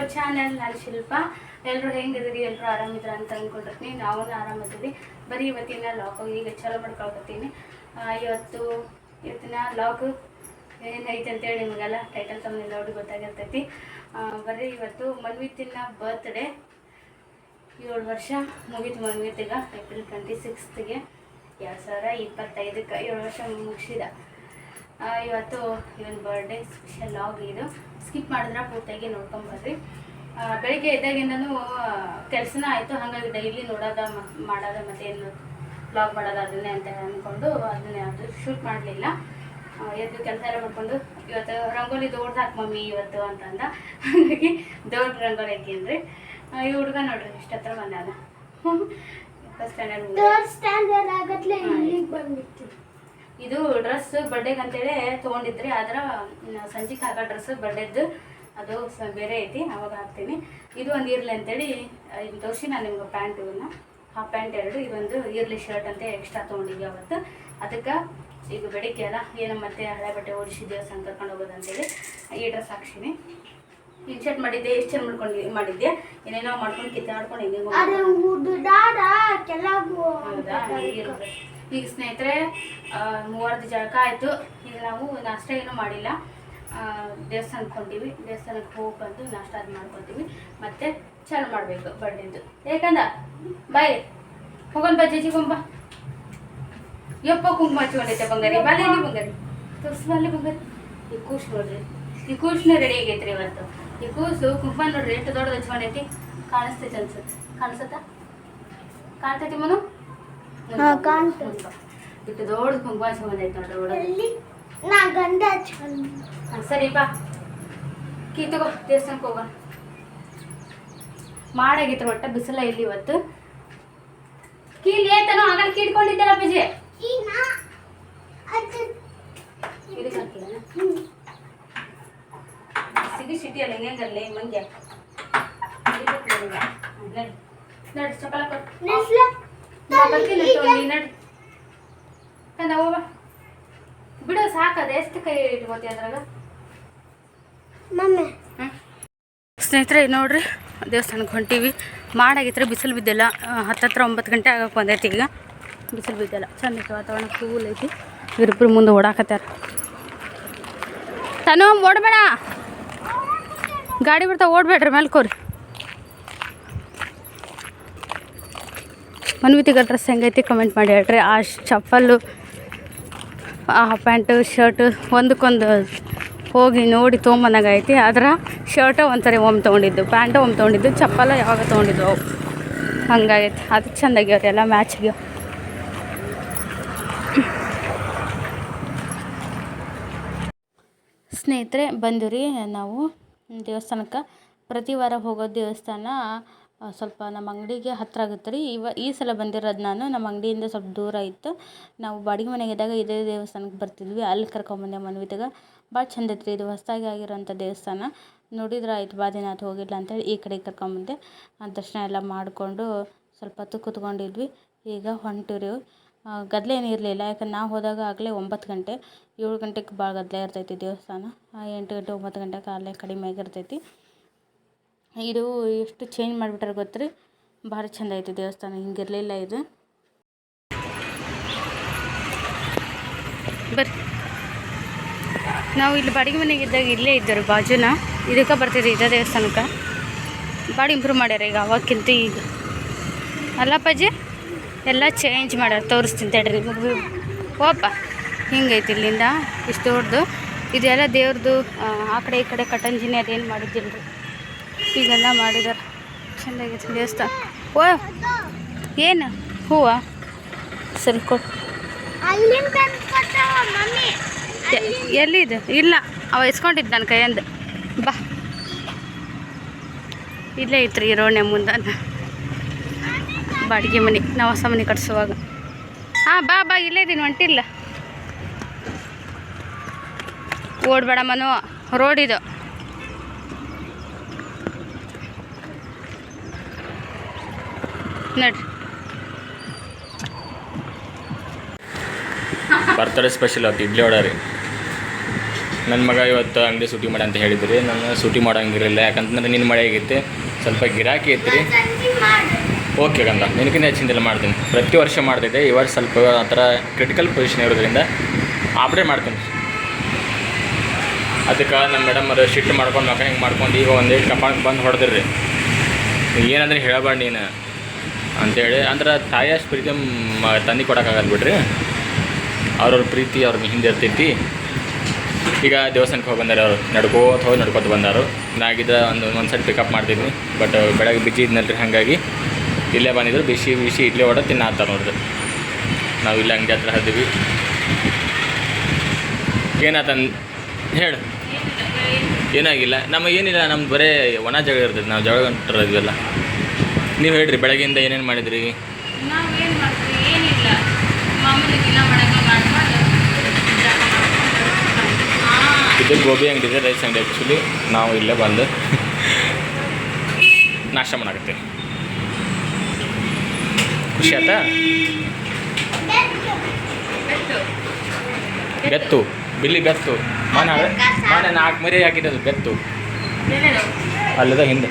Our channel ನಾನು ಶಿಲ್ಪ ಎಲ್ಲರೂ ಹೆಂಗಿದ್ದೀರಿ ಎಲ್ಲರೂ ಆರಾಮಿದ್ರ ಅಂತ ಅಂದ್ಕೊಂಡಿರ್ತೀನಿ ನಾವು ಆರಾಮಿದ್ದೀವಿ. ಬರೀ ಇವತ್ತಿನ ಲಾಗ್ ಈಗ ಚಲೋ ಮಾಡ್ಕೊಳ್ತೀನಿ ಇವತ್ತು, ಇವತ್ತಿನ ಲಾಗ್ ಏನೈತೆ ಅಂತೇಳಿ ನಿಮಗೆಲ್ಲ ಟೈಟಲ್ ತಮ್ಮ ನೋಡಿ ಗೊತ್ತಾಗಿರ್ತೈತಿ. ಬರೀ ಇವತ್ತು ಮನ್ವಿತಿನ ಬರ್ತ್ಡೇ ಏಳು ವರ್ಷ ಮುಗೀತು ಮನ್ವಿತಿಗೆ ಏಪ್ರಿಲ್ ಟ್ವೆಂಟಿ ಸಿಕ್ಸ್ತ್ಗೆ ಎರಡು ಸಾವಿರ ಇಪ್ಪತ್ತೈದಕ್ಕೆ ಏಳು ವರ್ಷ ಮುಗಿಸಿದ. ಇವತ್ತು ಇವನ್ ಬರ್ಡೇ ಸ್ಪೆಷಲ್ ಲಾಗ್ ಇದು. ಸ್ಕಿಪ್ ಮಾಡಿದ್ರೆ ಪೂರ್ತಿಯಾಗಿ ನೋಡ್ಕೊಂಬರ್ರಿ. ಬೆಳಿಗ್ಗೆ ಎದ್ದಾಗಿಂದನೂ ಕೆಲಸನ ಆಯಿತು. ಹಾಗಾಗಿ ಡೈಲಿ ನೋಡೋದ ಮಾಡೋದ ಮತ್ತೆ ಏನು ಬ್ಲಾಗ್ ಮಾಡೋದು ಅದನ್ನೇ ಅಂತ ಅಂದ್ಕೊಂಡು ಅದನ್ನೇ ಅದು ಶೂಟ್ ಮಾಡಲಿಲ್ಲ. ಎದ್ದು ಕೆಲಸ ಎಲ್ಲ ಮಾಡ್ಕೊಂಡು ಇವತ್ತು ರಂಗೋಲಿ ದೊಡ್ದು ಹಾಕಿ ಮಮ್ಮಿ ಇವತ್ತು ಅಂತಂದ. ಹಾಗಾಗಿ ದೊಡ್ಡ ರಂಗೋಲಿ ಹಾಕಿನ್ರಿ ಈ ಹುಡುಗ ನೋಡ್ರಿ ಇಷ್ಟ ಹತ್ರ ಬಂದಾನ ಫಸ್ಟ್ ಸ್ಟ್ಯಾಂಡರ್ಡ್ ಸ್ಟ್ಯಾಂಡರ್ಡ್ ಆಗತ್ಲೆ. ಇಲ್ಲಿಗೆ ಬಂದ್ಬಿಟ್ಟು ಇದು ಡ್ರೆಸ್ ಬರ್ಡೇಗೆ ಅಂತೇಳಿ ತೊಗೊಂಡಿದ್ರಿ. ಆದ್ರ ಸಂಜೆಗೆ ಹಾಕೋ ಡ್ರೆಸ್ ಬರ್ಡೇದ್ದು ಅದು ಸ- ಬೇರೆ ಐತಿ ಅವಾಗ ಹಾಕ್ತೀನಿ. ಇದು ಒಂದು ಇರ್ಲಿ ಅಂತೇಳಿ ಇದು ತೋರಿಸಿ ನಾನು ನಿಮ್ಗೆ ಪ್ಯಾಂಟ್ ಇವನ್ನ ಹಾಫ್ ಪ್ಯಾಂಟ್ ಎರಡು ಇದೊಂದು ಇರ್ಲಿ ಶರ್ಟ್ ಅಂತ ಎಕ್ಸ್ಟ್ರಾ ತೊಗೊಂಡಿದ್ವಿ ಅವತ್ತು. ಅದಕ್ಕೆ ಈಗ ಬೆಳಿಗ್ಗೆ ಅಲ್ಲ ಏನು ಮತ್ತೆ ಹಳೆ ಬಟ್ಟೆ ಓಡಿಸಿ ದೇವಸ್ಥಾನ ಕರ್ಕೊಂಡು ಹೋಗೋದು ಅಂತೇಳಿ ಈ ಡ್ರೆಸ್ ಹಾಕ್ಸಿನಿ. ಇನ್ಶರ್ಟ್ ಮಾಡಿದ್ದೆ ಎಷ್ಟು ಚೆಂದ ಮಾಡ್ಕೊಂಡು ಮಾಡಿದ್ದೆ. ಏನೇನೋ ಮಾಡ್ಕೊಂಡು ಕಿತ್ತಾಡ್ಕೊಂಡು ಹಿಂಗೆ ಹೌದಾ. ಈಗ ಸ್ನೇಹಿತರೆ ಮೂವರ್ದು ಜಳಕ ಆಯಿತು. ಈಗ ನಾವು ನಾಷ್ಟ ಏನೂ ಮಾಡಿಲ್ಲ. ದೇವಸ್ಥಾನಕ್ಕೆ ಹೊಂಟೀವಿ. ದೇವಸ್ಥಾನಕ್ಕೆ ಹೋಗಿ ಬಂದು ನಾಷ್ಟ ಅದು ಮಾಡ್ಕೊತೀವಿ. ಮತ್ತೆ ಚಾಲು ಮಾಡಬೇಕು ಬಡ್ಡಿದ್ದು ಏಕಂದ ಬಾಯ್ ಹೋಗೋಣ ಬಾ ಜಜ್ಜಿ ಕುಂಬ ಯಪ್ಪ, ಕುಂಕುಮ ಹಚ್ಕೊಂಡೈತೆ ಬಂಗಾರಿ. ಬಾಲೆ ಬಂಗಾರಿ. ತೋರಿಸ್ ಬಾಲೆ ಬಂಗಾರಿ. ಈ ಕೂಸು ನೋಡ್ರಿ. ಈ ಕೂಸ್ನ ರೆಡಿ ಆಗೈತ್ರಿ ಇವತ್ತು. ಈ ಕೂಸು ಕುಂಕುಮ ನೋಡ್ರಿ, ಎಷ್ಟು ದೊಡ್ಡದು ಹಚ್ಕೊಂಡೈತಿ ಕಾಣಿಸ್ತೈತೆ ಅನ್ಸುತ್ತೆ. ಕಾಣಿಸುತ್ತಾ? ಕಾಣ್ತೈತಿ ಮನು? ಹಾ. ಇಟ್ಟು ದೊಡ್ಡ ಕುಂಕುಮ ಹಚ್ಕೊಂಡೈತಿ ನೋಡ್ರಿ ಎಲ್ಲಿ? ನಾ ಗಂಡ ಹಚ್ಕೊಂಡು ಸರಿ ಬಾ. ಕೀ ತಗೋ ದೇವಸ್ಥಾನಕ್ಕೆ ಹೋಗೋಣ ಮಾಡಾಗಿತ್ತು ಒಟ್ಟ ಬಿಸಿಲ ಇಲ್ಲಿ ಇವತ್ತು. ಕೀಲ್ ಏತನೋ ಆಗಲ್ ಕೀಡ್ಕೊಂಡಿದ್ದಲ್ಲ ಬಿಜೆ ಸಿಗಿ ಸಿಟಿ ಅಲ್ಲ ಹೆಂಗಲ್ಲಿ ಮಂಗ್ಯ. ನಡಿ ನಡಿ ಚಪ್ಪಲ ಕೊಟ್ಟು ನಡಿ. ಕಂದ ಹೋಗ ಬಿಡು ಸಾಕದ. ಎಷ್ಟು ಕೈ ಇಟ್ಕೋತಿ ಅದ್ರಾಗ? ಸ್ನೇಹಿತರೆ ನೋಡ್ರಿ ದೇವಸ್ಥಾನಕ್ಕೆ ಹೊಂಟೀವಿ. ಮಾಡಾಗಿತ್ತು ಬಿಸಿಲು ಬಿದ್ದಿಲ್ಲ. ಹತ್ತತ್ರ ಒಂಬತ್ತು ಗಂಟೆ ಆಗಕ್ಕೆ ಬಂದೈತಿ ಈಗ. ಬಿಸಿಲು ಬಿದ್ದಿಲ್ಲ. ಚಂದ ಐತಿ ವಾತಾವರಣ ಕೂಲ್ ಐತಿ. ಇವರಿಬ್ಬರು ಮುಂದೆ ಓಡಾಕತ್ತಾರ. ತನು ಓಡಬೇಡ. ಗಾಡಿ ಬರ್ತಾವ ಓಡ್ಬೇಡ್ರಿ ಮೇಲ್ಕೋರಿ ಮನ್ವಿತಿಗ ಡ್ರೆಸ್ ಹೆಂಗೈತಿ ಕಮೆಂಟ್ ಮಾಡಿ ಹೇಳ್ರಿ. ಆ ಚಪ್ಪಲ್ಲು, ಆ ಪ್ಯಾಂಟು, ಶರ್ಟು ಒಂದಕ್ಕೊಂದು ಹೋಗಿ ನೋಡಿ ತೊಗೊಂಬಂದಾಗ ಐತಿ. ಅದರ ಶರ್ಟ ಒಂದ್ಸರಿ ಒಮ್ಮೆ ತೊಗೊಂಡಿದ್ದು, ಪ್ಯಾಂಟ ಒಮ್ಮೆ ತೊಗೊಂಡಿದ್ದು, ಚಪ್ಪಲ ಯಾವಾಗ ತೊಗೊಂಡಿದ್ದು ಅವು. ಹಂಗಾಗೈತಿ. ಅದು ಚೆಂದಾಗ್ಯಾವ್ರಿ ಎಲ್ಲ ಮ್ಯಾಚ್ಗೆ ಸ್ನೇಹಿತರೆ, ಬಂದಿವ್ರಿ ನಾವು ದೇವಸ್ಥಾನಕ್ಕೆ. ಪ್ರತಿ ವಾರ ಹೋಗೋ ದೇವಸ್ಥಾನ ಸ್ವಲ್ಪ ನಮ್ಮ ಅಂಗಡಿಗೆ ಹತ್ತಿರ ಆಗುತ್ತೆ ರೀ. ಇವ ಈ ಸಲ ಬಂದಿರೋದು ನಾನು. ನಮ್ಮ ಅಂಗಡಿಯಿಂದ ಸ್ವಲ್ಪ ದೂರ ಇತ್ತು. ನಾವು ಬಾಡಿಗೆ ಮನೆಗೆ ಇದ್ದಾಗ ಇದೇ ದೇವಸ್ಥಾನಕ್ಕೆ ಬರ್ತಿದ್ವಿ. ಅಲ್ಲಿ ಕರ್ಕೊಂಬಂದೆ ಮನವಿದಾಗ. ಭಾಳ ಚಂದ ರೀ ಇದು ಹೊಸದಾಗಿ ಆಗಿರೋಂಥ ದೇವಸ್ಥಾನ. ನೋಡಿದ್ರೆ ಆಯ್ತು ಭಾಳ ದಿನ ಹೋಗಿಲ್ಲ ಅಂತೇಳಿ ಈ ಕಡೆ ಆ, ದರ್ಶನ ಎಲ್ಲ ಮಾಡಿಕೊಂಡು ಸ್ವಲ್ಪ ಹೊತ್ತು ಕೂತ್ಕೊಂಡಿದ್ವಿ. ಈಗ ಹೊಂಟಿವ್ರಿ. ಆ, ಗದ್ದಲ ಏನು ಇರಲಿಲ್ಲ. ಯಾಕಂದ್ರೆ ನಾವು ಹೋದಾಗ ಆಗಲೇ ಒಂಬತ್ತು ಗಂಟೆ. ಏಳು ಗಂಟೆಗೆ ಭಾಳ ಗದ್ದಲ ಇರ್ತೈತಿ ದೇವಸ್ಥಾನ. ಎಂಟು ಗಂಟೆ ಒಂಬತ್ತು ಗಂಟೆಗೆ ಅಲ್ಲೇ ಕಡಿಮೆ ಆಗಿರ್ತೈತಿ. ಇದು ಎಷ್ಟು ಚೇಂಜ್ ಮಾಡಿಬಿಟ್ರೆ ಗೊತ್ತ್ರಿ? ಭಾಳ ಚಂದ ಐತೆ ದೇವಸ್ಥಾನ ಹಿಂಗಿರಲಿಲ್ಲ ಇದು. ಬರ್ರಿ. ನಾವು ಇಲ್ಲಿ ಬಾಡಿಗೆ ಮನೆಗೆ ಇದ್ದಾಗ ಇಲ್ಲೇ ಇದ್ದರು ಬಾಜುನ. ಇದಕ್ಕೆ ಬರ್ತಿದ್ವಿ ಇದೇ ದೇವಸ್ಥಾನಕ್ಕೆ. ಭಾಳ ಇಂಪ್ರೂವ್ ಮಾಡ್ಯಾರ ಈಗ ಅವಾಗಿಂತ ಈಗ. ಅಲ್ಲಪ್ಪಾಜಿ ಎಲ್ಲ ಚೇಂಜ್ ಮಾಡ್ಯಾರ ತೋರಿಸ್ತೀನಿ ತಡ್ರಿ. ಓಪ ಹಿಂಗೈತಿ ಇಲ್ಲಿಂದ ಇಷ್ಟು ದೊಡ್ಡದು. ಇದೆಲ್ಲ ದೇವ್ರದ್ದು ಆ, ಆ ಕಡೆ ಈ ಕಡೆ ಕಟಂಜಿನಿ ಅದೇನು ಮಾಡಿದ್ದಿಲ್ಲ ರೀ ಈಗೆಲ್ಲ ಮಾಡಿದಾರೆ ಚೆಂದಾಗಿತ್ತು ದೇವಸ್ಥಾನ. ಓ, ಏನು? ಹೂವ? ಸರಿ ಕೊಟ್ಟು ಎಲ್ಲಿದೆ? ಇಲ್ಲ, ಅವ ಇಸ್ಕೊಂಡಿದ್ದು ನನ್ನ ಕೈಯಿಂದ. ಬಾ. ಇಲ್ಲೇ ಐತ್ರಿ ರೀ ರೋಣೆ ಮುಂದೆ ಬಾಡಿಗೆ ಮನೆ. ನಾವು ಹೊಸ ಮನೆ ಕಟ್ಸುವಾಗ. ಹಾಂ, ಬಾ ಬಾ, ಇಲ್ಲೇ ಇದೀನಿ ಹೊಂಟಿಲ್ಲ ಓಡಬೇಡ ಮನು. ರೋಡ್ ಇದು. ನಡ್ರಿ. ಬರ್ತಡೇ ಸ್ಪೆಷಲ್ ಆಯ್ತು ಇಡ್ಲಿ ವಡ ರೀ. ನನ್ನ ಮಗ ಇವತ್ತು ಅಂಗಡಿ ಸೂಟಿ ಮಾಡಿ ಅಂತ ಹೇಳಿದ್ರಿ. ನಾನು ಸೂಟಿ ಮಾಡೋಂಗಿರಲಿಲ್ಲ. ಯಾಕಂತಂದ್ರೆ ನಿನ್ನ ಮಳೆ ಆಗೈತೆ. ಸ್ವಲ್ಪ ಗಿರಾಕಿ ಐತ್ರಿ. ಓಕೆ ಗಂಧ ನಿನಗಿಂತ ಹೆಚ್ಚಿಂದೆಲ್ಲ ಮಾಡ್ತೀನಿ. ಪ್ರತಿ ವರ್ಷ ಮಾಡ್ತಿದ್ದೆ. ಈ ಸ್ವಲ್ಪ ಆ ಥರ ಕ್ರಿಟಿಕಲ್ ಪೊಸಿಷನ್ ಇರೋದ್ರಿಂದ ಆಪ್ರೇಟ್ ಮಾಡ್ತೀನಿ. ಅದಕ್ಕೆ ನಮ್ಮ ಮೇಡಮ್ ಅದು ಶಿಟ್ ಮಾಡ್ಕೊಂಡು ಮಕ್ಕ ಮಾಡ್ಕೊಂಡು ಈಗ ಒಂದೇ ಕಪಾಳಕ್ಕೆ ಬಂದು ಹೊಡೆದ್ರಿ ಏನಂದ್ರೆ ಹೇಳಬೇಡ ನೀನು. ಅಂತೇಳಿ. ಅಂದ್ರೆ ತಾಯಿಯಷ್ಟು ಪ್ರೀತಿ ತಂದು ಕೊಡೋಕ್ಕಾಗಲ್ಲ ಬಿಡ್ರಿ. ಅವ್ರವ್ರ ಪ್ರೀತಿ ಅವ್ರ ಹಿಂದೆ ಇರ್ತೈತಿ. ಈಗ ದೇವಸ್ಥಾನಕ್ಕೆ ಹೋಗಿ ಬಂದಾರೆ ಅವರು. ನಡ್ಕೋತ ಹೋಗಿ ನಡ್ಕೋತ ಬಂದಾರು. ನಾಗಿದ್ದ ಒಂದು ಒಂದು ಸರಿ ಪಿಕಪ್ ಮಾಡ್ತಿದ್ವಿ. ಬಟ್ ಬೆಳಗ್ಗೆ ಬಿಜಿ ಇದ್ನಲ್ರಿ ಹಾಗಾಗಿ. ಇಲ್ಲೇ ಬಂದಿದ್ರು. ಬಿಸಿ ಬಿಸಿ ಇಡ್ಲಿ ವಡ ತಿನ್ನಾತ್ತಾರ ನೋಡಿದ್ರು ನಾವು ಇಲ್ಲೇ ಅಂಗಡಿ ಹತ್ರ ಹದ್ದೀವಿ ಏನಾತನ್ ಹೇಳು. ಏನಾಗಿಲ್ಲ. ನಮಗೇನಿಲ್ಲ ನಮ್ದು ಬರೇ ಒಣ ಜಗಳ ಇರ್ತೈತೆ. ನಾವು ಜಗಳ ಇದ್ವಲ್ಲ ನೀವು ಹೇಳ್ರಿ ಬೆಳಗ್ಗೆಯಿಂದ ಏನೇನು ಮಾಡಿದ್ರಿ? ನಾವೇನು ಮಾಡ್ತೀವಿ ಏನಿಲ್ಲ. ಮಾಮೂಲಿ ದಿನ ಮಾಡಂಗೆ ಮಾಡ್ಕೊಂಡು ಹಾಂ ಇದು ಗೋಬಿ ಅಂಗಡಿ ಇದೆ ರೈಸ್ ಅಂಗಡಿ ಆ್ಯಕ್ಚುಲಿ ನಾವು ಇಲ್ಲೇ ಬಂದು ನಾಷ್ಟ ಮಾಡಾಕತ್ತೀವಿ. ಖುಷಿ ಆಯ್ತಾ ಬೆತ್ತು. ಬಿಲ್ಲಿ ಬೆತ್ತು. ಮನೆ ಮನೆ ನಾಲ್ಕು ಮರಿ ಹಾಕಿರೋದು ಬೆತ್ತು. ಅಲ್ಲದ ಹಿಂದೆ.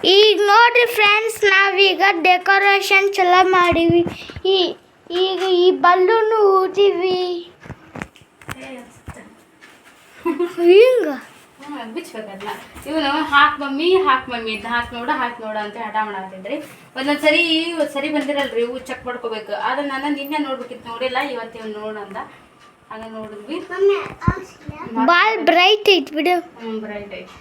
ಈಗ ನೋಡ್ರಿ ಫ್ರೆಂಡ್ಸ್ ನಾವೀಗ ಡೆಕೋರೇಷನ್ ಚಲೋ ಮಾಡೀವಿ. ಈ ಈಗ ಈ ಬಲ್ಲೂನು ಊದಿವಿ. ಹಿಂಗ? ಬಿಚ್ಬೇಕಲ್ಲ ಇವನು ಹಾಕ್ ಮಮ್ಮಿ ಹಾಕ್ ಮಮ್ಮಿ ಅಂತ ಹಾಕ್ ನೋಡ ಹಾಕ್ ನೋಡ ಅಂತ ಹಠ ಮಾಡತ್ತಿದ್ರಿ ಒಂದೊಂದ್ ಸರಿ ಬಂದಿರಲ್ರಿ ಇವು ಚೆಕ್ ಮಾಡ್ಕೋಬೇಕು. ಆದ್ರೆ ನಾನು ನಿನ್ನೆ ನೋಡ್ಬೇಕಿತ್ತು ನೋಡಿಲ್ಲ ಇವತ್ತು ಇವ್ ನೋಡಂದ ಹಂಗ ನೋಡಿದ್ವಿ. ಭಾಳ ಬ್ರೈಟ್ ಐತಿ ಬಿಡು. ಹ್ಞೂ ಬ್ರೈಟ್ ಐತಿ.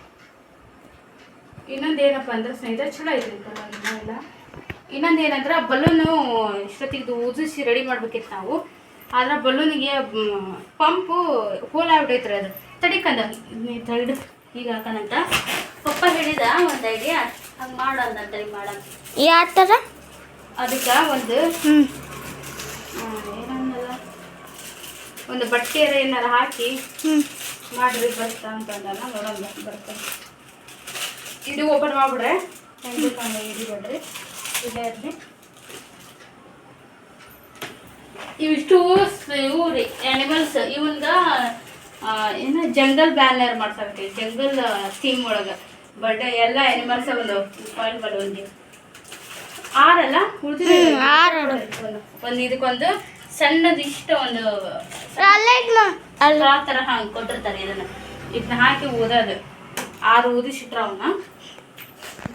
ಇನ್ನೊಂದು ಏನಪ್ಪ ಅಂದ್ರೆ ಸ್ನೇಹಿತರೆ ಚಲೋ ಐತ್ರಿ ಪರವಾಗಿಲ್ಲ ಇಲ್ಲ? ಇನ್ನೊಂದು ಏನಂದ್ರೆ ಬಲೂನು ಇಷ್ಟೊತ್ತಿಗೆ ಉದಿಸಿ ರೆಡಿ ಮಾಡ್ಬೇಕಿತ್ತು ನಾವು. ಆದ್ರೆ ಬಲೂನಿಗೆ ಪಂಪು ಹೋಲ್ ಆಗ್ಬಿಟ್ಟೈತ್ರಿ ಅದು. ತಡಿಕಂದ ನೀ ತಗಡು ಈಗ ಹಾಕೋಣಂತ ಪಪ್ಪ ಹೇಳಿದ ಒಂದು ಐಡಿಯಾ ಹಂಗೆ ಮಾಡೋಣ ಅಂತೇಳಿ ಮಾಡೋಣ ಯಾವ ಥರ ಅದಕ್ಕೆ ಒಂದು ಏನಂದಲ್ಲ? ಒಂದು ಬಟ್ಟೆ ಏನಾರ ಹಾಕಿ ಮಾಡ್ರಿ ಬರ್ತಾ ಅಂತಂದ್ರೆ ಅಂದಲ್ಲ ನೋಡೋಣ ಬರ್ತಾನೆ ಇದು ಓಪನ್ ಮಾಡ್ಬಿಡ್ರೆ. ಹೆಂಗೆ ಹಿಡಿಬೇಡ್ರಿ ಇಲ್ಲೇ ಇರಲಿ. ಇವಿಷ್ಟು ಇವು ರೀ ಆ್ಯನಿಮಲ್ಸ್ ಇವನ್ಗ ಆ, ಏನು ಜಂಗಲ್ ಬ್ಯಾನರ್ ಮಾಡ್ಸಕ್ಕೆ ಜಂಗಲ್ ಥೀಮ್ ಒಳಗೆ. ಬಟ್ ಎಲ್ಲ ಆ್ಯನಿಮಲ್ಸ್ ಒಂದು ಪಾಯಿಂಟ್ ಬರೋದು ಆರಲ್ಲ. ಒಂದು ಇದಕ್ಕೊಂದು ಸಣ್ಣದ ಇಷ್ಟ ಒಂದು ಆ ಥರ ಹಂಗೆ ಕೊಟ್ಟಿರ್ತಾರೆ ಇದನ್ನ. ಇದನ್ನ ಹಾಕಿ ಓದೋದು ಆರು ಊದಿಸಿಟ್ರ ಅವನ್ನ.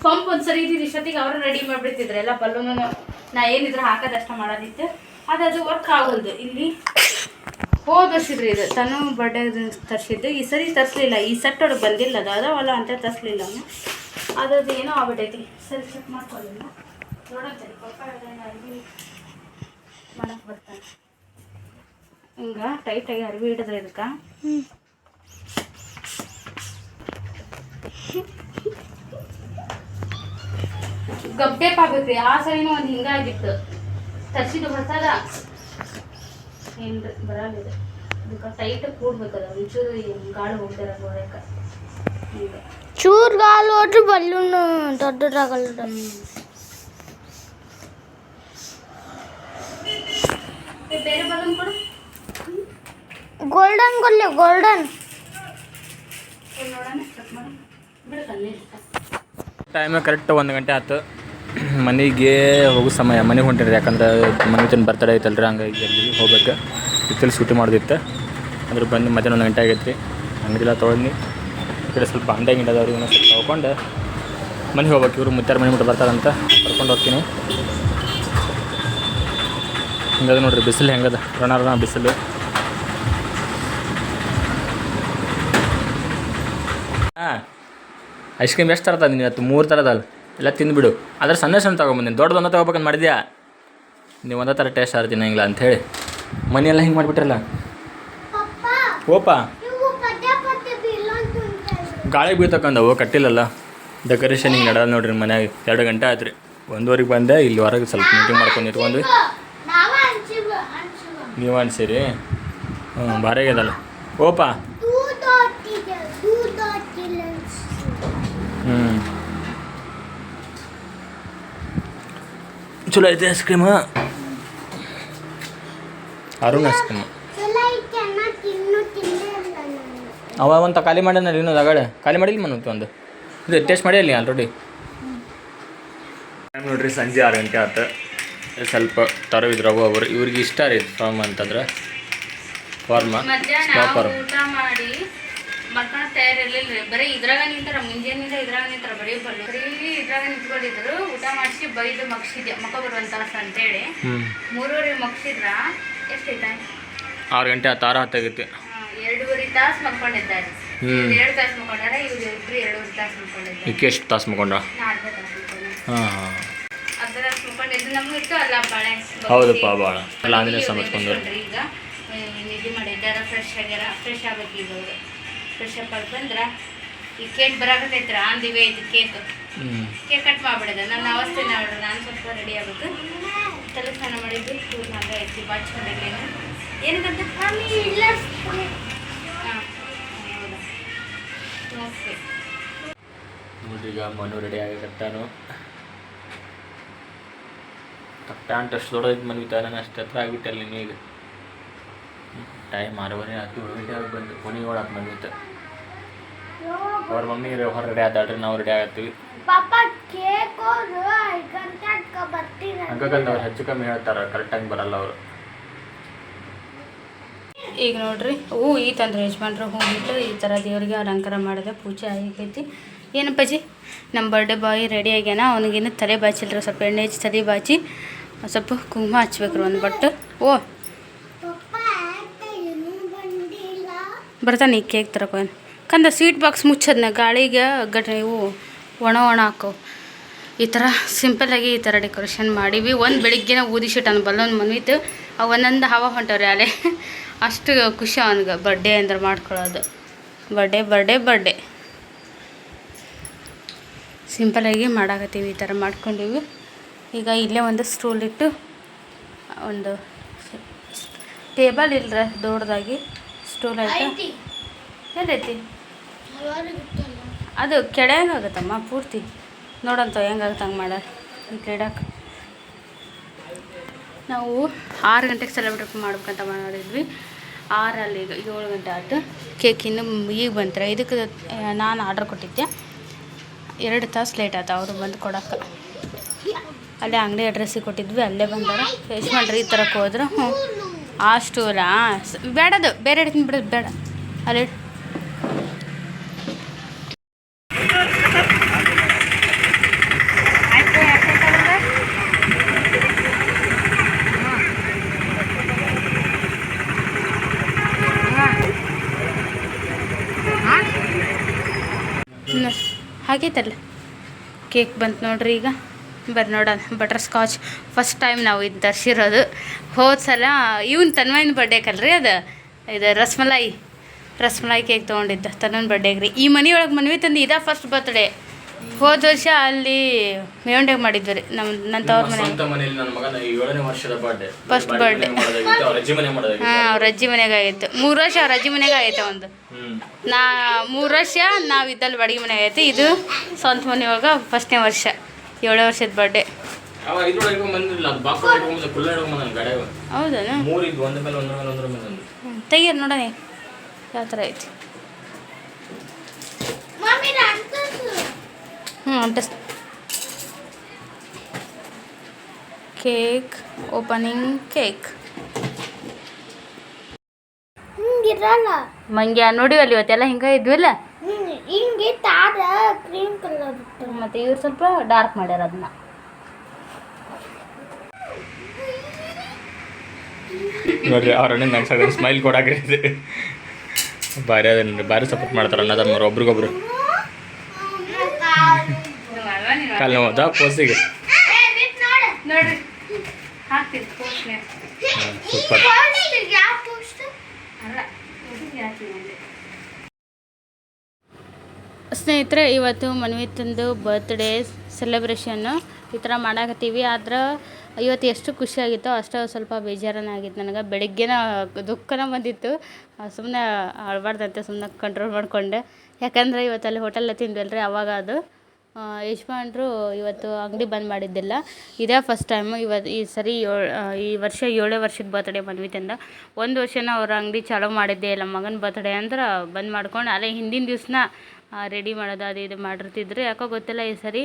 ಪಂಪ್ ಒಂದ್ಸರಿ ಇದ್ದಿದ್ದು ಇಷ್ಟೊತ್ತಿಗೆ ಅವರು ರೆಡಿ ಮಾಡಿಬಿಡ್ತಿದ್ರು. ಎಲ್ಲ ಬಲೂನು ನಾ ಏನಿದ್ರು ಹಾಕೋದಷ್ಟು ಮಾಡೋದಿತ್ತು. ಅದು ಅದು ವರ್ಕ್ ಆಗೋದು ಇಲ್ಲಿ ಹೋದ ಇದು. ತನು ಬರ್ಡೇ ತರಿಸಿದ್ದು. ಈ ಸರಿ ತರಿಸ್ಲಿಲ್ಲ. ಈ ಸೆಟ್ ಒಳಗೆ ಬಂದಿಲ್ಲ. ಅದು ಅದಾವಲ್ಲ ಅಂತ ತರಿಸ್ಲಿಲ್ಲ ಅದ್ರದ್ದು ಏನೋ ಆಗ್ಬಿಟ್ಟೈತಿ ಸರಿ ಚೆಕ್ ಮಾಡ್ಕೊಳ್ಳಿಲ್ಲ ನೋಡಂತರಿ ಮಾಡಕ್ಕೆ ಬರ್ತಾನೆ. ಹಿಂಗ ಟೈಟಾಗಿ ಅರ್ವಿ ಹಿಡಿದ್ರೆ ಇದಕ್ಕೆ. ಗಬ್ಟೇಪ್ ಆಗ್ಬೇಕ್ರಿ ಆ ಸರಿನೂ ಒಂದು ಹಿಂಗಾಗಿತ್ತು ತರ್ಸಿದ್ದು ಬರ್ತದ ಏನ್ರಿ ಬರಲ್ಲ ಅದಕ್ಕೆ ಟೈಟ್ ಕೂಡ್ಬೇಕದ ಒಂಚೂರು ಗಾಳಿ ಹೋಗ್ತಾರ ಹೊರಕ ಚೂರ್ ಗಾಲ್ ಹೋದ್ರೆ ಬಲ್ಲೂನು ದೊಡ್ಡದಾಗಲ್ಲ ಬೇರೆ ಬಲೂನ್ ಕೊಡು. ಗೋಲ್ಡನ್ ಕೊಡ್ಲಿ ಗೋಲ್ಡನ್ ಟೈಮ್ ಕರೆಕ್ಟ್ ಒಂದು ಗಂಟೆ ಆಯ್ತು ಮನೆಗೆ ಹೋಗೋ ಸಮಯ ಮನೆಗೆ ಹೊಂಟಿರಿ ಯಾಕಂದ್ರೆ ಮನೆ ತಂದು ಬರ್ತಡೇ ರೀ ಹಂಗಾಗಿ ಜಲ್ದಿ ಹೋಗ್ಬೇಕು. ಇತ್ತಲ್ಲಿ ಸೂಟಿ ಮಾಡೋದಿತ್ತು. ಅಂದ್ರೆ ಬಂದು ಮಧ್ಯಾಹ್ನ ಒಂದು ಗಂಟೆ ಆಗೈತೆ ರೀ ಅಂಗಡಿಲ್ಲ ತೊಗೊಂಡು ಕಡೆ ಸ್ವಲ್ಪ ಅಂಡೆ ಗಿಂಡ ಅದಾವ್ರಿ ಸ್ವಲ್ಪ ತೊಗೊಂಡು ಮನೆಗೆ ಹೋಗ್ಬೇಕು. ಇವರು ಮುತ್ತಾರ ಮನೆ ಮುಟ್ಟ ಬರ್ತಾರಂತ ಕರ್ಕೊಂಡು ಹೋಗ್ತೀನಿ. ಹಿಂಗದ ನೋಡ್ರಿ, ಬಿಸಿಲು ಹೆಂಗದ? ರಣ ಬಿಸಿಲು. ಹಾಂ, ಐಸ್ ಕ್ರೀಮ್ ಎಷ್ಟು ತರದ ನೀನು ಇವತ್ತು? ಮೂರು ಥರದಲ್ಲ ಎಲ್ಲ ತಿಂದುಬಿಡು. ಆದರೆ ಸಣ್ಣ ಸಣ್ಣ ತೊಗೊಂಬಂದಿನಿ. ದೊಡ್ಡದೊಂದು ತೊಗೋಬೇಕಂತ ಮಾಡಿದ್ಯಾ? ನೀವು ಒಂದೇ ಥರ ಟೇಸ್ಟ್ ಆಡ್ತೀನಿ ತಿನ್ನಂಗಿಲ್ಲ ಅಂಥೇಳಿ ಮನೆಯೆಲ್ಲ ಹಿಂಗೆ ಮಾಡಿಬಿಟ್ರಲ್ಲ? ಓಪ. ಗಾಳಿ ಬೀಳ್ತಕ್ಕಂದವು ಕಟ್ಟಿಲ್ಲಲ್ಲ. ಡೆಕೋರೇಷನ್ ಹಿಂಗೆ ನಡೆದ ನೋಡ್ರಿ ಮನ್ಯಾಗ. ಎರಡು ಗಂಟೆ ಆಯ್ತು ರೀ ಒಂದುವರೆಗೆ ಬಂದೆ ಇಲ್ಲಿ ಹೊರಗೆ ಸ್ವಲ್ಪ ಮೀಟಿಂಗ್ ಮಾಡ್ಕೊಂಡು ನಿಂತ್ಕೊಂಡ್ವಿ. ನಾವ ಅನ್ಸಿರಿ. ಹ್ಞೂ ಭಾರಿ ಆಗ್ಯದಲ್ಲ. ಓಪ. ಹ್ಞೂ ಚಲೋ ಐತೆ ice cream Arun ice cream ಅವ ಒಂದು ಖಾಲಿ ಮಾಡ್ಯಾನ ಇನ್ನೊಂದು ಆಗಡೆ ಖಾಲಿ ಮಾಡಿಲ್ಲ ಮನ ಒಂದು. ಇದು ಟೇಸ್ಟ್ ಮಾಡಿ ಅಲ್ಲಿ ಆಲ್ರೆಡಿ ಟೈಮ್ ನೋಡ್ರಿ ಸಂಜೆ ಆರು ಗಂಟೆ ಆತು. ಸ್ವಲ್ಪ ತರವಿದ್ರಾಗು ಅವರು. ಇವ್ರಿಗೆ ಇಷ್ಟ ರೀ ಫಾರ್ಮ್ ಅಂತಂದ್ರೆ. ಫಾರ್ಮ್ ಸ್ಟಾಪರ್ ಸ್ನೋ ಫಾರ್ಮ್ ಮಕ್ಕಳ ತಯಾರಿರ್ಲಿಲ್ಲ ರೀ ಬರೀ ಇದ್ರಾಗ ನಿಂತಾರ ಮುಂಜಾನಿಂದ ಇದ್ರಾಗ ನಿಂತಾರ ಬರೀ ಬರ್ಲಿ ಬರೀ ಇದ್ರಾಗ ನಿಂತ್ಕೊಂಡಿದ್ರು. ಊಟ ಮಾಡಿಸಿ ಬೈದು ಮಗ್ಸಿದ್ದೆ ಮಕ್ಕ ಬರುವಂತ ತಾಸು ಅಂತೇಳಿ. ಮೂರುವರೆ ಮಗ್ಸಿದ್ರ? ಎಷ್ಟೈತ? ಆರು ಗಂಟೆ ಆ ಆರು ಹತ್ತಾಗೈತಿ ಎರಡೂವರೆ ತಾಸು ಮಕ್ಕೊಂಡಿದ್ದಾರೆ ಹ್ಞೂ ಎರಡು ತಾಸು ಮಕ್ಕೊಂಡಾರ ಇವ್ರು ಇಬ್ರು ಎರಡೂವರೆ ತಾಸು ಮಕ್ಕೊಂಡಿದ್ದಾರೆ ಇಕ್ಕೆ ಎಷ್ಟು ತಾಸು ಮಲ್ಕೊಂಡ ನಾ ಅರ್ಧ ತಾಸು ಹಾಂ ಹಾಂ. ಅರ್ಧ ತಾಸು ಮಕ್ಕೊಂಡಿದ್ದು ನಮ್ಗೆ ಇತ್ತು ಅಲ್ಲ ಬಾಳೆ. ಹೌದಪ್ಪ ಭಾಳ ಅಲ್ಲ ಆಂಜನೇಯ ಸಮಸ್ಕೊಂಡ್ರು ಈಗ. ನಿಧಿ ನಿದ್ದೆ ಮಾಡಿದ್ದಾರ ಫ್ರೆಶ್ ಆಗ್ಯಾರ ಫ್ರೆಶ್ ಆಗಬೇಕು ಈಗ ಅವರು. ಫ್ರೆಶ್ ಅಪ್ ಆಗಿ ಬಂದ್ರೆ ಈ ಕೇಕ್ ಬರಾಕತ್ತೈತ್ರ ಆನ್ ದಿ ವೇ ಇದು ಕೇಕ್ ಕೇಕ್ ಕಟ್ ಮಾಡಿಬಿಡೋದು ನನ್ನ ಅವಸ್ಥೆ ನೋಡ್ರಿ ನಾನು ಸ್ವಲ್ಪ ರೆಡಿ ಆಗ್ಬೇಕು. ತಲೆ ಸ್ನಾನ ಮಾಡಿದ್ವಿ ಕೂದಲು ಹಂಗೆ ಐತಿ ಬಾಚ್ಕೊಂಡಿದ್ದೇನೆ ಏನಕ್ಕಂತ? ಓಕೆ. ನೋಡ್ರಿ ಈಗ ಮನು ರೆಡಿ ಆಗಕತ್ತಾನು ಪ್ಯಾಂಟ್ ಅಷ್ಟು ದೊಡ್ಡದೈತೆ ಮನ್ವಿತ ನಾನು ಅಷ್ಟು ಹತ್ರ ಆಗಿಬಿಟ್ಟಲ್ಲ ಈಗ. ಟೈಮ್ ಆರೂವರೆ ಹತ್ತು ಏಳು ಗಂಟೆ ಆಗಿ ಬಂದು ಕೊನೆಗೆ ಒಳಗೆ ಮನ್ವಿತ ಅವ್ರ ಮಮ್ಮಿ ಹೊರ ರೆಡಿ ಆದಾಡ್ರಿ ನಾವು ರೆಡಿ ಆಗತ್ತೀವಿ. ಪಾಪ ಕೇಕ್ ಅವರು ಹೆಚ್ಚು ಕಮ್ಮಿ ಕರೆಕ್ಟ್ ಕರೆಕ್ಟಾಗಿ ಬರಲ್ಲ ಅವರು. ಈಗ ನೋಡ್ರಿ ಹೂ ಈ ತಂದ್ರೆ ಯಜಮಾನ್ರು ಹೂ ಬಿಟ್ಟು ಈ ಥರ ದೇವ್ರಿಗೆ ಅಲಂಕಾರ ಮಾಡಿದೆ ಪೂಜೆ ಆಗೈತಿ. ಏನಪ್ಪಾಜಿ? ನಮ್ಮ ಬರ್ಡೇ ಬಾಯ್ ರೆಡಿ ಆಗ್ಯಾನ ಅವ್ನಿಗೇನು ತಲೆ ಬಾಚಿಲ್ರಿ ಸ್ವಲ್ಪ ಎಣ್ಣೆ ಹಚ್ಚಿ ತಲೆ ಬಾಚಿ ಸ್ವಲ್ಪ ಕುಂಕುಮ ಹಚ್ಬೇಕ್ರಿ ಒಂದು ಬಟ್ಟು. ಓ ಬರ್ತಾನೆ ಈ ಕೇಕ್ ತರಕೋನ್ ಕಂದ ಸ್ವೀಟ್ ಬಾಕ್ಸ್ ಮುಚ್ಚದ್ನ ಗಾಳಿಗೆ ಗಟ್ ಇವು ಒಣ ಒಣ ಹಾಕವು ಈ ಥರ ಸಿಂಪಲ್ಲಾಗಿ ಈ ಥರ ಡೆಕೋರೇಷನ್ ಮಾಡೀವಿ. ಒಂದು ಬೆಳಿಗ್ಗೆನ ಊದಿಸಿಟ್ಟು ಬಲ್ಲೊಂದು ಮನವಿತ್ತು ಅವು ಒಂದೊಂದು ಹವಾ ಹೊಂಟವ್ರಿ ಅಲ್ಲೇ ಅಷ್ಟು ಖುಷಿ ಅವನಿಗೆ ಬರ್ಡೇ ಅಂದ್ರೆ ಮಾಡ್ಕೊಳ್ಳೋದು ಬರ್ಡೇ ಬರ್ಡೇ ಬರ್ಡೇ ಸಿಂಪಲಾಗಿ ಮಾಡಾಕತ್ತೀವಿ ಈ ಥರ ಮಾಡ್ಕೊಂಡೀವಿ. ಈಗ ಇಲ್ಲೇ ಒಂದು ಸ್ಟೂಲ್ ಇಟ್ಟು ಒಂದು ಟೇಬಲ್ ಇಲ್ಲರ ದೊಡ್ಡದಾಗಿ ಸ್ಟೂಲ್ ಆಯಿತು? ಬಿಟ್ಟಲ್ಲ ಅದು ಕೆಳಂಗಾಗತ್ತಮ್ಮ ಪೂರ್ತಿ. ನೋಡಂತ ಹೆಂಗಾಗತ್ತೆ ಹಂಗೆ ಮಾಡ ಇಡಕ್ಕೆ ನಾವು ಆರು ಗಂಟೆಗೆ ಸೆಲೆಬ್ರೇಟ್ ಮಾಡ್ಬೇಕಂತ ಮಾಡಿದ್ವಿ. ಆರಲ್ಲಿ ಈಗ ಏಳು ಗಂಟೆ ಆಯಿತು. ಕೇಕ್ ಇನ್ನು ಈಗ ಬಂತಾರೆ, ಇದಕ್ಕೆ ನಾನು ಆರ್ಡ್ರ್ ಕೊಟ್ಟಿದ್ದೆ. ಎರಡು ತಾಸು ಲೇಟ್ ಆಯ್ತು, ಅವರು ಬಂದು ಕೊಡೋಕ್ಕೆ. ಅಲ್ಲೇ ಅಂಗಡಿ ಅಡ್ರೆಸ್ಸಿಗೆ ಕೊಟ್ಟಿದ್ವಿ, ಅಲ್ಲೇ ಬಂದಾರ. ಮಾಡ್ರಿ ಈ ಥರಕ್ಕೆ ಹೋದ್ರೆ. ಹ್ಞೂ ಸ್- ಬೇಡದು, ಬೇರೆ ಇಡ್ತೀನಿ ಬಿಡೋದು ಬೇಡ. ಅಲ್ಲಿ ಇಡು. ಹ್ಮ್. ಹಾಗೈತಲ್ಲ ಕೇಕ್ ಬಂತು ನೋಡ್ರಿ ಈಗ. ಬರ್ ನೋಡೋಣ ಬಟರ್ ಸ್ಕಾಚ್ ಫಸ್ಟ್ ಟೈಮ್ ನಾವು ಇದು ತರಿಸಿರೋದು. ಹೋದ ಸಲ ಇವನ್ ತನ್ಮಯನ ಬರ್ಡೇಕಲ್ರಿ ಅದು? ಇದು ರಸ್ಮಲಾಯಿ. ರಸ್ಮಲಾಯಿ ಕೇಕ್ ತೊಗೊಂಡಿದ್ದ ತನ್ನನ ಬರ್ಡೇಗೆ ರೀ. ಈ ಮನೆಯೊಳಗೆ ಮನ್ವಿ ತಂದು ಇದ ಫಸ್ಟ್ ಬರ್ತ್ಡೇ ಹೋದ ವರ್ಷ ಅಲ್ಲಿ ಮೇವಂಡೆ ಮಾಡಿದ್ವಿ ರೀ ನಮ್ಮ ನನ್ನ ತವ್ರ ಮನೆ. ಸ್ವಂತ ಮನೇಲಿ ನನ್ನ ಮಗನ ಏಳನೇ ವರ್ಷದ ಬರ್ಡೇ First birthday. ಅವ್ರ ಅಜ್ಜಿ ಮನೆ ಮಾಡೋದಾಗಿತ್ತು. ಹಾಂ ಅವ್ರ ಅಜ್ಜಿ ಮನೆಗೆ ಆಗಿತ್ತು ಮೂರು ವರ್ಷ ಅವ್ರ ಅಜ್ಜಿ ಮನೆಗೆ ಆಗೈತೆ ಒಂದು. ಹ್ಮ್. ನಾ ಮೂರು ವರ್ಷ ನಾವು ಇದ್ದಲ್ಲಿ ಬಾಡಿಗೆ ಮನೆ ಆಗೈತೆ ಇದು ಸ್ವಂತ ಮನೆಯೊಳಗೆ ಫಸ್ಟ್ನೇ ವರ್ಷ ಏಳೇ ವರ್ಷದ ಬರ್ಡೇ ಅವ ಇದ್ರೊಳಗೆ ಇಟ್ಕೊಂಡ್ ಬಂದಿಲ್ಲ ಅದು ಬಾಕ್ಸ್ ಇಟ್ಕೊಂಡ್ ಕುಲ್ಲ ಇಟ್ಕೊಂಡ್ ಬಂದ ಗಾಡ್ಯಾಗ. ಹೌದಾ ಮೂರ್ ಇದ್ವು ಒಂದ್ರ ಮೇಲೆ ಒಂದ್ರ ಮೇಲೆ ಒಂದ್ರ ಮೇಲೆ ಒಂದು. ತೆಗಿಯರ್ ನೋಡೋಣ ಯಾವ ಥರ ಐತಿ. ಮಮ್ಮಿ ಅಂಟಸು ಹ್ಞೂ ಟೆಸ್ಟ್ ಕೇಕ್ ಓಪನಿಂಗ್ ಕೇಕ್. ಹಿಂಗಿರಲ್ಲ. ಮಂಗ್ಯ ನೋಡಿವಲ್ಲ ಇವತ್ತೆಲ್ಲ ಹಿಂಗೆ ಇದ್ವಿಲ್ಲ? ಹಿಂಗ್ ತಾರ ಕ್ರೀಮ್ ಕಲರ್ ಮತ್ತು ಇವ್ರು ಸ್ವಲ್ಪ ಡಾರ್ಕ್ ಮಾಡ್ಯಾರ ಅದನ್ನ. ನೋಡ್ರಿ ಅವ್ರ ಅಣ್ಣ ನಂಗೆ ಸ್ಮೈಲ್ ಕೊಡಾಕೈತಿ ಭಾರಿ ಅದನ್ನ ಭಾರಿ ಸಪೋರ್ಟ್ ಮಾಡ್ತಾರ ಅಣ್ಣ ತಮ್ಮರು ಒಬ್ರಿಗೊಬ್ರು. ಕಾಲು ನೋವು. ಅದ ಪೋಸಿಗೆ ನೋಡ್ರಿ. ಹಾಕ್ತೀನಿ ಪೋಸ್ಟ್ನೇ ಸೂಪರ್ ಅಲ್ಲ. ಸ್ನೇಹಿತರೆ ಇವತ್ತು ಮನ್ವಿತಂದು ಬರ್ತ್ಡೇ ಸೆಲೆಬ್ರೇಷನ್ನು ಈ ಥರ ಮಾಡಾಕತ್ತೀವಿ. ಆದ್ರೆ ಇವತ್ತು ಎಷ್ಟು ಖುಷಿಯಾಗಿತ್ತೋ ಅಷ್ಟು ಸ್ವಲ್ಪ ಬೇಜಾರನಾಗಿತ್ತು ನನಗೆ. ಬೆಳಿಗ್ಗೆನ ದುಃಖನ ಬಂದಿತ್ತು. ಸುಮ್ಮನೆ ಅಳಬಾರ್ದಂತೆ ಸುಮ್ಮನೆ ಕಂಟ್ರೋಲ್ ಮಾಡಿಕೊಂಡೆ. ಯಾಕಂದರೆ ಇವತ್ತು ಅಲ್ಲಿ ಹೋಟೆಲ್ ತಿಂದ್ವಲ್ರಿ ಅವಾಗ ಅದು. ಯಜಮಾನ್ರು ಇವತ್ತು ಅಂಗಡಿ ಬಂದ್ ಮಾಡಿದ್ದಿಲ್ಲ. ಇದೇ ಫಸ್ಟ್ ಟೈಮು ಇವತ್ತು ಈ ಸರಿ ಈ ವರ್ಷ ಏಳೇ ವರ್ಷದ ಬರ್ತಡೇ ಮನ್ವಿತಂದ ಒಂದು ವರ್ಷನ ಅವ್ರ ಅಂಗಡಿ ಚಾಲೂ ಮಾಡಿದ್ದೇ, ಇಲ್ಲ ಮಗನ ಬರ್ತಡೇ ಅಂದ್ರೆ ಬಂದ್ ಮಾಡ್ಕೊಂಡು ಅಲ್ಲೇ ಹಿಂದಿನ ದಿವ್ಸನ ರೆಡಿ ಮಾಡೋದು ಅದು ಇದು ಮಾಡಿರ್ತಿದ್ರು. ಯಾಕೋ ಗೊತ್ತಿಲ್ಲ ಈ ಸರಿ.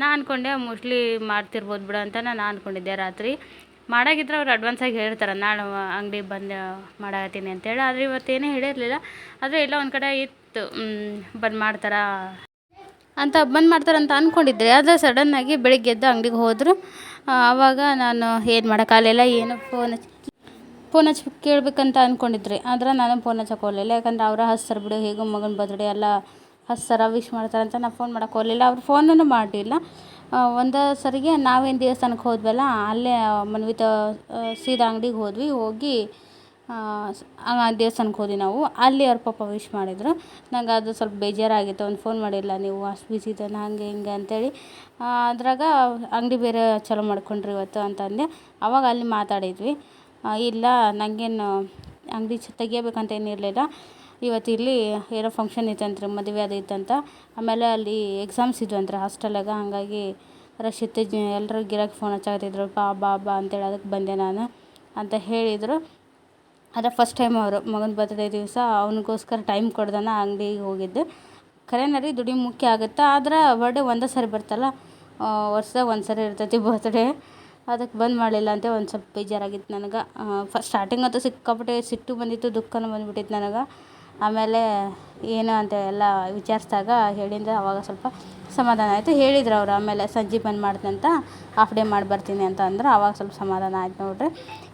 ನಾ ಅಂದ್ಕೊಂಡೆ ಮೋಸ್ಟ್ಲಿ ಮಾಡ್ತಿರ್ಬೋದು ಬಿಡು ಅಂತ ನಾನು ಅಂದ್ಕೊಂಡಿದ್ದೆ ರಾತ್ರಿ. ಮಾಡಾಗಿದ್ರೆ ಅವ್ರು ಅಡ್ವಾನ್ಸಾಗಿ ಹೇಳ್ತಾರೆ, ನಾನು ಅಂಗಡಿ ಬಂದು ಮಾಡಾಕತ್ತೀನಿ ಅಂತೇಳಿ. ಆದರೆ ಇವತ್ತೇನೇ ಹೇಳಿರಲಿಲ್ಲ. ಆದರೆ ಎಲ್ಲ ಒಂದು ಕಡೆ ಇತ್ತು ಬಂದು ಮಾಡ್ತಾರಾ ಅಂತ ಬಂದ್ ಮಾಡ್ತಾರಂತ ಅಂದ್ಕೊಂಡಿದ್ದೆ ಆದರೆ ಸಡನ್ನಾಗಿ ಬೆಳಿಗ್ಗೆ ಎದ್ದು ಅಂಗಡಿಗೆ ಹೋದರು. ಆವಾಗ ನಾನು ಏನು ಮಾಡೋಕ್ಕಾಗಲಿಲ್ಲ ಏನು ಫೋನ್ ಹಚ್ಚಿ ಫೋನ್ ಹಚ್ಚಿ ಕೇಳಬೇಕಂತ ಅಂದ್ಕೊಂಡಿದ್ರಿ ಆದ್ರೆ ನಾನು ಫೋನ್ ಹಚ್ಚಕ್ಕೆ ಹೋಗಲಿಲ್ಲ. ಯಾಕಂದ್ರೆ ಅವರ ಹಚ್ತಾರೆ ಬಿಡು, ಹೇಗೋ ಮಗನ ಬರ್ತ್ಡೇ ಎಲ್ಲ ಹಚ್ತಾರೆ ವಿಶ್ ಮಾಡ್ತಾರೆ ಅಂತ ನಾನು ಫೋನ್ ಮಾಡೋಕೆ ಹೋಗಲಿಲ್ಲ. ಅವ್ರು ಫೋನನ್ನು ಮಾಡಲಿಲ್ಲ ಒಂದು ಸರಿಗೆ ನಾವೇನು ದೇವಸ್ಥಾನಕ್ಕೆ ಹೋದ್ವಲ್ಲ, ಅಲ್ಲೇ ಮನ್ವಿತ ಸೀದಾ ಅಂಗಡಿಗೆ ಹೋದ್ವಿ. ಹೋಗಿ ದೇವಸ್ಥಾನಕ್ಕೆ ಹೋದ್ವಿ ನಾವು. ಅಲ್ಲಿ ಅವ್ರ ಪಾಪ ವಿಶ್ ಮಾಡಿದರು. ನಂಗೆ ಅದು ಸ್ವಲ್ಪ ಬೇಜಾರಾಗಿತ್ತು. ಒಂದು ಫೋನ್ ಮಾಡಿಲ್ಲ, ನೀವು ಅಷ್ಟು ಬಿಸಿ ಇದ್ದ ಹಾಗೆ ಹಿಂಗೆ ಅಂತೇಳಿ. ಅದ್ರಾಗ ಅಂಗಡಿ ಬೇರೆ ಚಾಲೂ ಮಾಡ್ಕೊಂಡ್ರಿ ಇವತ್ತು ಅಂತ ಅಂದೆ ಅವಾಗ ಅಲ್ಲಿ ಮಾತಾಡಿದ್ವಿ. ಇಲ್ಲ ನನಗೇನು ಅಂಗಡಿ ಚ ತೆಗಿಬೇಕಂತ ಏನಿರಲಿಲ್ಲ ಇವತ್ತು ಇಲ್ಲಿ ಏನೋ ಫಂಕ್ಷನ್ ಇತ್ತಂತ್ರಿ ಮದುವೆ ಅದು ಇತ್ತಂತ ಆಮೇಲೆ ಅಲ್ಲಿ ಎಕ್ಸಾಮ್ಸ್ ಇದ್ವಂತ್ರಿ ಹಾಸ್ಟೆಲಾಗ ಹಾಗಾಗಿ ರಶ್ ಇತ್ತು. ಎಲ್ಲರೂ ಗಿರಾಕಿ ಫೋನ್ ಹಚ್ಚಾಕತ್ತಿದ್ರು. ಬಾ ಬಾ ಬಾ ಅಂತೇಳಿ ಅದಕ್ಕೆ ಬಂದೆ ನಾನು ಅಂತ ಹೇಳಿದರು. ಅದೇ ಫಸ್ಟ್ ಟೈಮ್ ಅವರು ಮಗನ ಬರ್ತ್ಡೇ ದಿವಸ ಅವನಿಗೋಸ್ಕರ ಟೈಮ್ ಕೊಡ್ದನ ಅಂಗಡಿಗೆ ಹೋಗಿದ್ದು. ಖರೇನ ರೀ ದುಡಿ ಮುಖ್ಯ ಆಗುತ್ತೆ? ಆದ್ರೆ ಬರ್ಡೇ ಒಂದೇ ಸರಿ ಬರ್ತಲ್ಲ. ವರ್ಷದಾಗ ಒಂದು ಸರಿ ಇರ್ತೈತಿ ಬರ್ತ್ಡೇ ಅದಕ್ಕೆ ಬಂದ್ ಮಾಡಲಿಲ್ಲ ಅಂತ ಒಂದು ಸ್ವಲ್ಪ ಬೇಜಾರಾಗಿತ್ತು ನನಗೆ. ಫಸ್ಟ್ ಸ್ಟಾರ್ಟಿಂಗ್ ಅಂತೂ ಸಿಕ್ಕಾಪಟ್ಟೆ ಸಿಟ್ಟು ಬಂದಿತ್ತು, ದುಃಖನೂ ಬಂದ್ಬಿಟ್ಟಿತ್ತು ನನಗೆ. ಆಮೇಲೆ ಏನು ಅಂತ ಎಲ್ಲ ವಿಚಾರಿಸಿದಾಗ ಹೇಳಿಂದ ಅವಾಗ ಸ್ವಲ್ಪ ಸಮಾಧಾನ ಆಯಿತು. ಹೇಳಿದ್ರು ಅವರು, ಆಮೇಲೆ ಸಂಜೆ ಬಂದು ಮಾಡ್ತೀನಿ ಅಂತ ಹಾಫ್ ಡೇ ಮಾಡಿ ಬರ್ತೀನಿ ಅಂತ ಅಂದ್ರೆ. ಅವಾಗ ಸ್ವಲ್ಪ ಸಮಾಧಾನ ಆಯ್ತು ನೋಡ್ರಿ.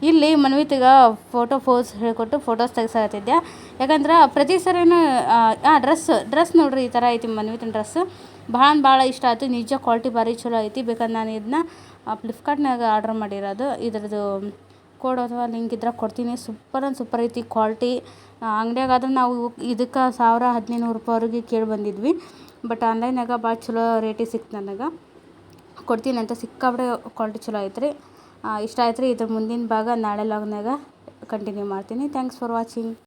ಇಲ್ಲಿ ಮನ್ವಿತಿಗೆ ಫೋಟೋ ಫೋಸ್ ಹೇಳಿಕೊಟ್ಟು ಫೋಟೋಸ್ ತೆಗ್ಸಾಕತ್ತಿದ್ದೆ ಯಾಕಂದ್ರೆ ಪ್ರತಿ ಸರಿನೂ, ಆ ಡ್ರೆಸ್ ಡ್ರೆಸ್ ನೋಡ್ರಿ ಈ ಥರ ಐತಿ ಮನ್ವಿತಿನ ಡ್ರೆಸ್ ಭಾಳ ಭಾಳ ಇಷ್ಟ ಆಯಿತು. ನಿಜ ಕ್ವಾಲಿಟಿ ಭಾರಿ ಚಲೋ ಐತಿ. ಬೇಕಂದ್ರೆ ನಾನು ಇದನ್ನ ಫ್ಲಿಪ್ಕಾರ್ಟ್ನಾಗ ಆರ್ಡ್ರ್ ಮಾಡಿರೋದು. ಇದ್ರದ್ದು ಕೋಡ್ ಅಥವಾ ಲಿಂಕ್ ಇದ್ರೆ ಕೊಡ್ತೀನಿ. ಸೂಪರ್ ಅಂಡ್ ಸೂಪರ್ ಐತಿ ಕ್ವಾಲಿಟಿ ಅಂಗಡಿಯಾಗಾದ್ರೆ ನಾವು ಇದಕ್ಕೆ ಸಾವಿರ ಹದಿನೈದು ನೂರು ರೂಪಾಯಿವರೆಗೆ ಕೇಳಿ ಬಂದಿದ್ವಿ. ಬಟ್ ಆನ್ಲೈನಾಗ ಭಾಳ ಚಲೋ ರೇಟಿಗೆ ಸಿಕ್ತು ನನಗೆ. ಕೊಡ್ತೀನಿ ಅಂತ ಸಿಕ್ಕಾಪಟ್ಟೆ ಕ್ವಾಲಿಟಿ ಚಲೋ ಐತ್ರಿ. ಇಷ್ಟ ಆಯ್ತು ರೀ ಇದ್ರ ಮುಂದಿನ ಭಾಗ ನಾಳೆ ಲಾಗ್ನಾಗ ಕಂಟಿನ್ಯೂ ಮಾಡ್ತೀನಿ. Thanks for watching